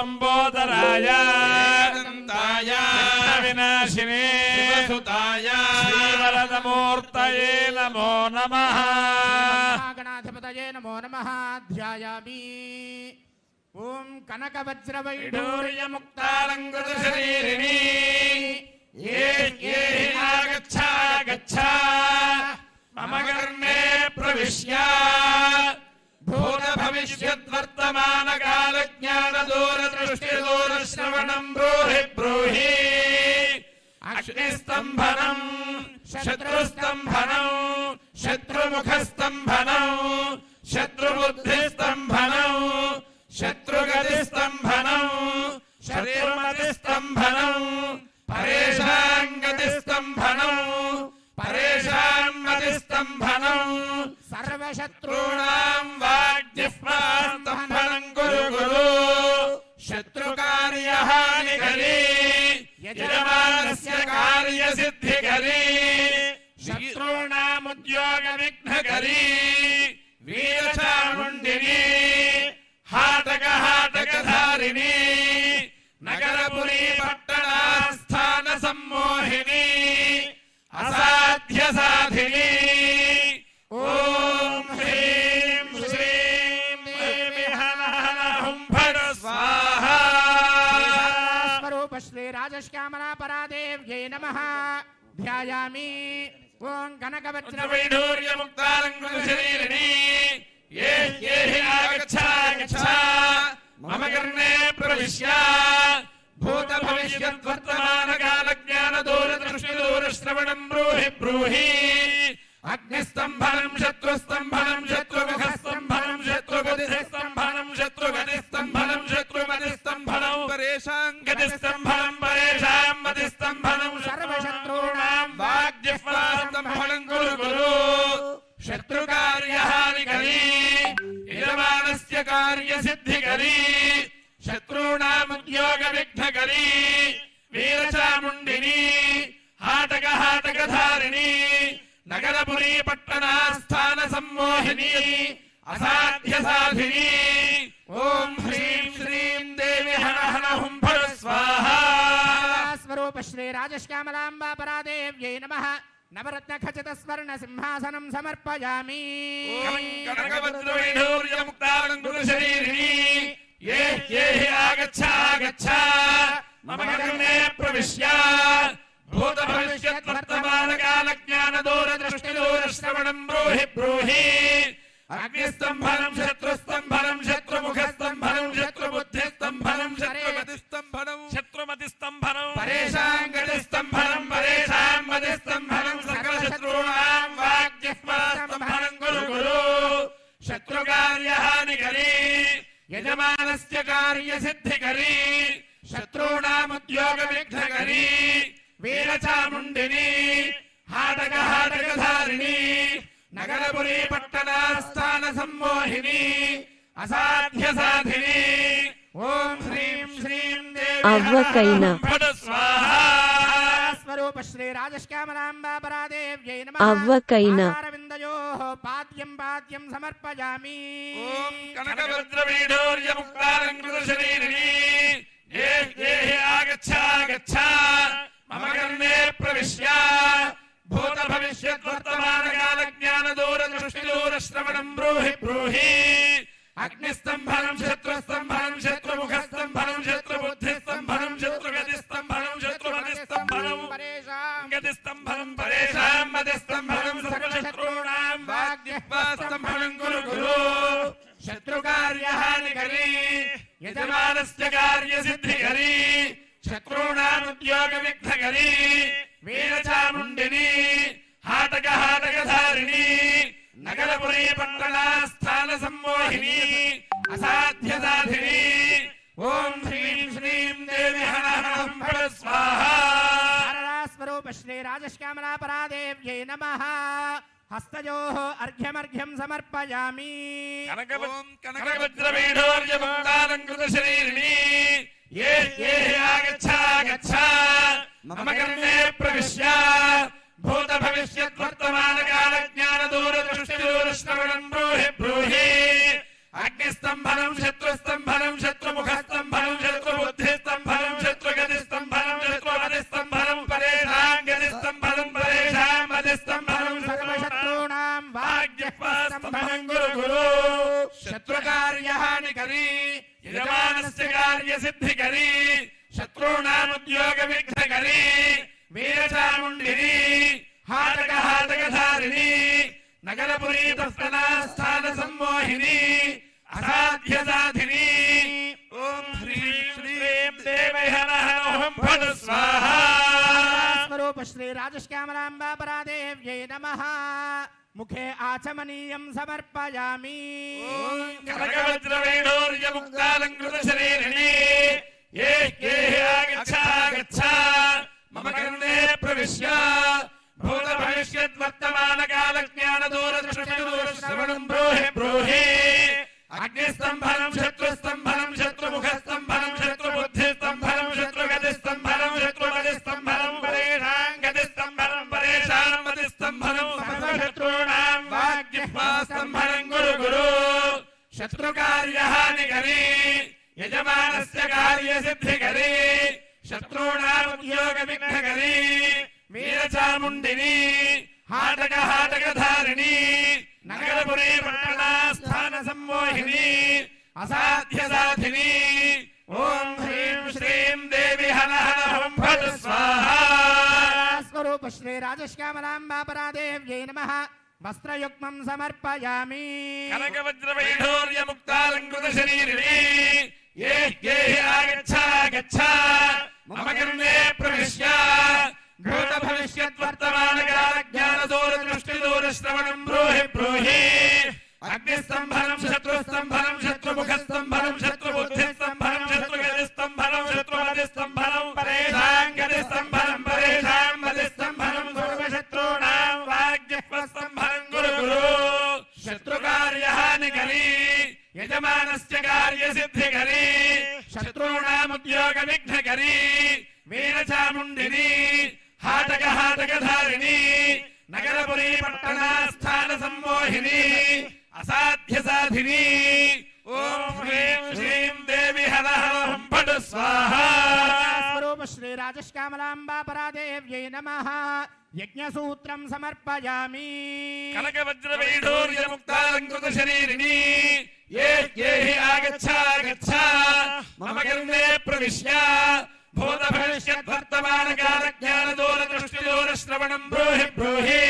లంబోదరాయ ఏకదంతాయ వినాశినే శివసుతాయ శ్రీవరదమూర్తయే నమో నమః గణాధిపతయే నమో నమ ధ్యాయామి ఓం కనకవజ్రవైఢూర్యముక్తాలంకృత వైఢూర్యముక్తాలంకృతశరీరిణి ఏ ఏ అగ్నిస్తంభనం శత్రుస్తంభనం శత్రుముఖస్తంభనం శత్రుబుద్ధిస్తంభనం శత్రు శత్రూణాముద్యోగ విఘ్నకరీ వీరచాముండిని హాటక హాటకధారిణి నగరపురి పట్టణాస్థాన సమ్మోహిని అసాధ్య సాధిని ఓం హ్రీం శ్రీం దేవి హర ఓం కనకవజ్రవై వైఢూర్యముక్తాలంకృతశరీరిణి ఏ ఏ ఆగచ్చ మమ కర్ణే ప్రవిశ్య. భూత భవిష్యత్ వర్తమాన కాల జ్ఞాన దూర దృష్టి దూర శ్రవణం బ్రూహి బ్రూహి. అగ్నిస్తంభనం శత్రుస్తంభనం శత్రు యజమానస్య కార్యసిద్ధికరీ శత్రూణాముద్యోగ విఘ్నకరీ వీరచాముండిని హాటక హాటకధారిణి నగరపురీ పట్టణాస్థాన సమ్మోహిని అసాధ్య సాధిని ఓం హ్రీం శ్రీం దేవి హర హర నవరత్న ఖచిత స్వర్ణ సింహాసనం సమర్పయామి. ఏ ఏ ఆగచ్చ ఆగచ్చ. మమ కర్ణే ప్రవిశ్య. భూత భవిష్యత్ వర్తమాన కాల జ్ఞాన దూర దృష్టి దూర శ్రవణం బ్రూహి బ్రూహి. అగ్నిస్తంభనం శత్రుస్తంభనం శత్రుముఖస్తంభనం శత్రుబుద్ధిస్తంభనం శత్రుగతిస్తంభనం శత్రుమతిస్తంభనం। పరేషాంగతిస్తంభనం పరేషామతిస్తంభనం సకల శత్రువుణాం వాగ్జిహ్వాస్తంభనం కురు గురు శత్రుకార్యహానికరీ యజమానస్య కార్యసిద్ధికరీ శత్రూణాముద్యోగ విఘ్నకరీ వీరచాముండిని హాటక హాటకధారిణి నగరపురి పట్టణాస్థాన సమ్మోహిని అసాధ్య సాధిని ఓం శ్రీం దేవి అవ్వకైన. అవ్వకైన. పాద్యం పాద్యం సమర్పయామి. మమ కర్ణే ప్రవిశ్య. భూత భవిష్యత్ వర్తమాన కాల జ్ఞాన దూర దృష్టి దూర శ్రవణం బ్రూహి బ్రూహి. అగ్నిస్తంభనం శత్రుస్తంభనం శత్రుముఖస్తంభనం శత్రుబుద్ధిస్తంభనం శత్రుగతిస్తంభనం శత్రుమతిస్తంభనం పరేషాం గతిస్తంభనం పరేషాం మతిస్తంభనం సకల శత్రూణాం వాగ్జిహ్వాస్తంభనం కురు గురు శత్రుకార్యహానికరీ యజమానస్య కార్యసిద్ధికరీ శత్రూణాముద్యోగ విఘ్నకరీ వీరచాముండిని హాటక హాటకధారిణి నగరపురీ పట్టణాస్థాన సమ్మోహిని అసాధ్య సాధిని ఓం శ్రీం స్వరూప శ్రీ రాజశ్యామలా పరాదేవ్యై నమ హస్తయో అర్ఘ్యమర్ఘ్యం సమర్పయామి ఓం కనక కనకవజ్రవీఢోర్యముక్తాలంకృతశరీరిణి ఏ ఏ ఆగచ్చ ఆగచ్చ మమ కర్ణే ప్రవిశ్య భూత గురు శత్రుకార్యాణికరీ యజమానస్య కార్యసిద్ధికరీ శత్రూణాముద్యోగ విఘ్నకరీ వీరచాముండిని హాటక హాటకధారిణి నగరపురీ తస్తనాస్థాన సమ్మోహిని అసాధ్య సాధిని ఓం శ్రీం దేవహనహం ఫల స్వాహ. స్వరూప శ్రీ రాజశ్యామరాంబా పరాదేవ్యై ముఖే ఆచమనీయం సమర్పయామి కనకవజ్రవైఢూర్యముక్తాలంకృత శరీరిణి ఏ ఏ ఆగచ్చ ఆగచ్చ మమ కర్ణే ప్రవిశ్య భూత భవిష్యత్ వర్తమాన కాల శత్రుకార్యహానికరీ యజమానస్య కార్యసిద్ధికరీ శత్రూణాముద్యోగవిఘ్నకరీ వీరచాముండిని హాటక హాటకధారిణి నగరపురీ పట్టణాస్థాన సమ్మోహిని అసాధ్య సాధిని ఓం హ్రీం శ్రీం దేవి హన హన హం ఫట్ వస్త్రయుగ్మం సమర్పయామి. కనకవజ్రవైఢూర్యముక్తాలంకృత ఏ ఏ ఆగచ్చ ఆగచ్చ మమ కర్ణే ప్రవిశ్య. భూత భవిష్యత్ వర్తమాన కాల జ్ఞాన దూర దృష్టి దూర శ్రవణం బ్రూహి బ్రూహి. అగ్నిస్తంభనం శత్రుస్తంభనం శత్రుముఖస్తంభనం శత్రుబుద్ధి నగరపురీ పట్టణాస్థాన సమ్మోహిని అసాధ్య సాధిని ఓం హ్రీం శ్రీం దేవి హర ఫట్ స్వాహా. స్వరూప శ్రీ రాజశ్యామలాంబా పరాదేవ్యై నమః. యజ్ఞసూత్రం సమర్పయామి. కనకవజ్రవైఢూర్యముక్తాలంకృత శరీరిణి ఏ ఏ ఆగచ్చ ఆగచ్చ. మమ కర్ణే ప్రవిశ్య. భూత భవిష్యత్ కాల జ్ఞాన దూర దృష్టి దూర శ్రవణం బ్రూహి బ్రూహి.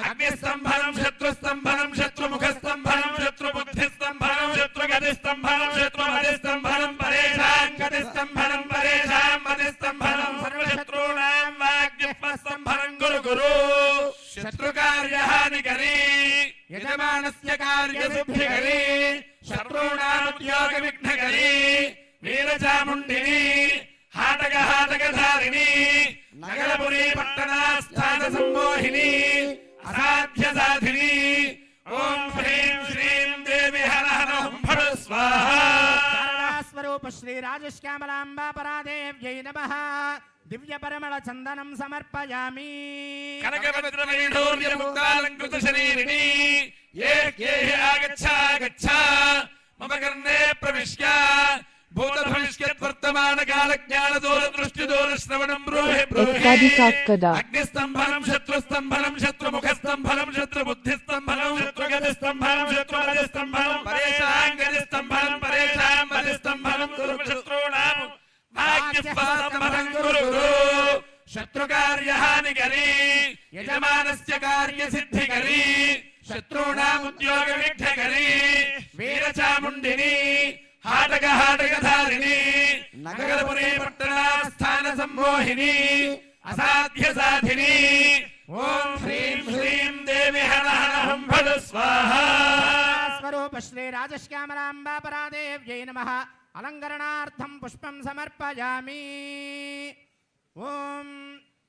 అగ్నిస్తంభనం శత్రుస్తంభనం శత్రుముఖ స్తంభనం శత్రుబుద్ధి స్తంభనం శత్రుగతి స్తంభనం శత్రుమతి స్తంభనం పరేషాం గతి స్తంభనం పరేషాం మతి స్తంభనం సర్వశత్రూణాం స్తంభనం గురు గురు. యజమానస్య కార్యసిద్ధికరీ శత్రూణాముద్యోగ విఘ్నకరీ వీరచాముండిని హాటక హాటకధారిణి నగరపురీ పట్టణాస్థాన సమ్మోహిని అసాధ్య సాధిని ఓం హ్రీం శ్రీం దేవి హర హర హం ఫట్ స్వాహా స్వరూప శ్రీ రాజశ్యామలాంబా పరాదేవ్యై నమః దివ్య పరిమళ చందనం సమర్పయామి కనకభద్రమైఢూర్యముక్తాలంకృత శరీరిణి ఏ ఏ ఆగచ్చ ఆగచ్చ మమ కర్ణే ప్రవిశ్య అగ్నిస్తంభనం శత్రుస్తంభనం శత్రుముఖ స్తంభనం శత్రుబుద్ధి స్తంభనం శత్రుగతి స్తంభనం శత్రుమతి స్తంభనం పరేషాం గతి స్తంభనం పరేషాం మతి స్తంభనం సర్వశత్రూణాం భాగ్యస్తంభనం గురు గురు శత్రుకార్యహానికరీ యజమానస్య కార్యసిద్ధికరీ శత్రూణాముద్యోగ విఘ్నకరీ వీరచాముండిని హాటక హాటకధారిణి నగరపురీ పట్టణాస్థాన సమ్మోహిని అసాధ్య సాధిని ఓం హ్రీం శ్రీం దేవి హర హర ఫట్ స్వాహా స్వరూప శ్రీ రాజశ్యామలాంబా పరాదేవ్యై నమః అలంకరణార్థం పుష్పం సమర్పయామి ఓం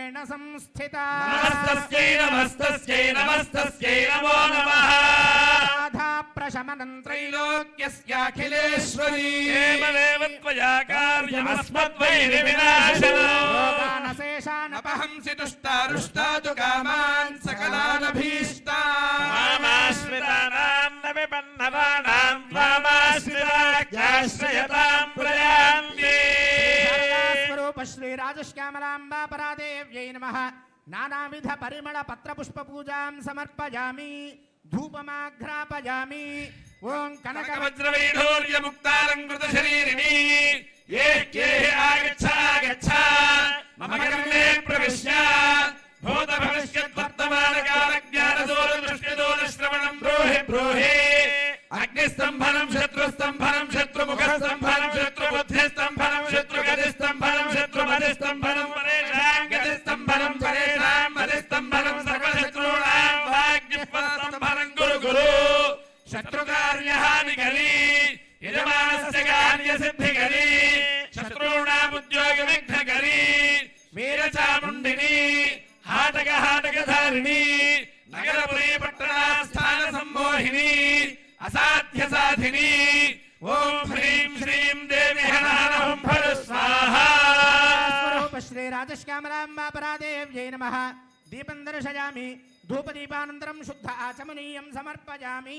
ेण संस्थिता नमस्तस्यै नमस्तस्यै नमस्तस्यै नमो नमः राधा प्रशमनं त्रैलोक्यस्याखिलेश्वरी एवमेव त्वया कार्यमस्मद्वै विनाशनशेषानपहंसि तुष्टारुष्टा तु कामान् सकलानभी నానావిధ పరిమళ పత్రపుష్ప పూజాం సమర్పయామి ధూపమాఘ్రాపయామి ఓం కనక గతి స్తంభనం పరేషాం మది స్తంభనం సర్వశత్రూణాం వాగ్జిహ్వ స్తంభనం గురు గురు శత్రుకార్యహాని కలి యజమానస్య కార్య సిద్ధి కలి శత్రువుణాముద్యోగ విఘ్న కలి వీరచాముండిని హాటక శ్రీ రాజశ్యామలాంబా పరాదేవ్యై నమ దీపం దర్శయామి ధూపదీపానంతరం శుద్ధ ఆచమనీయం సమర్పయామి